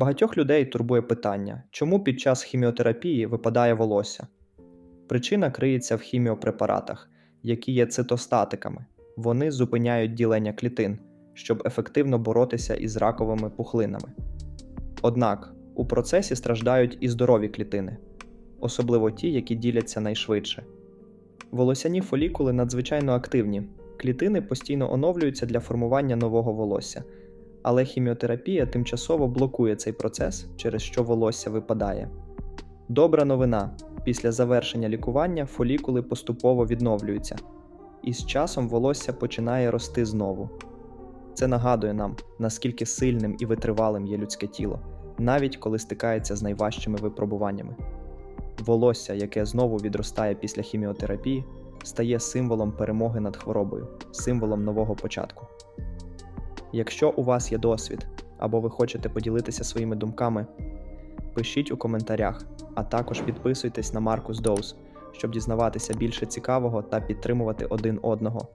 Багатьох людей турбує питання, чому під час хіміотерапії випадає волосся. Причина криється в хіміопрепаратах, які є цитостатиками. Вони зупиняють ділення клітин, щоб ефективно боротися із раковими пухлинами. Однак у процесі страждають і здорові клітини, особливо ті, які діляться найшвидше. Волосяні фолікули надзвичайно активні, клітини постійно оновлюються для формування нового волосся, але хіміотерапія тимчасово блокує цей процес, через що волосся випадає. Добра новина: після завершення лікування фолікули поступово відновлюються, і з часом волосся починає рости знову. Це нагадує нам, наскільки сильним і витривалим є людське тіло, навіть коли стикається з найважчими випробуваннями. Волосся, яке знову відростає після хіміотерапії, стає символом перемоги над хворобою, символом нового початку. Якщо у вас є досвід або ви хочете поділитися своїми думками, пишіть у коментарях, а також підписуйтесь на Маркус Доус, щоб дізнаватися більше цікавого та підтримувати один одного.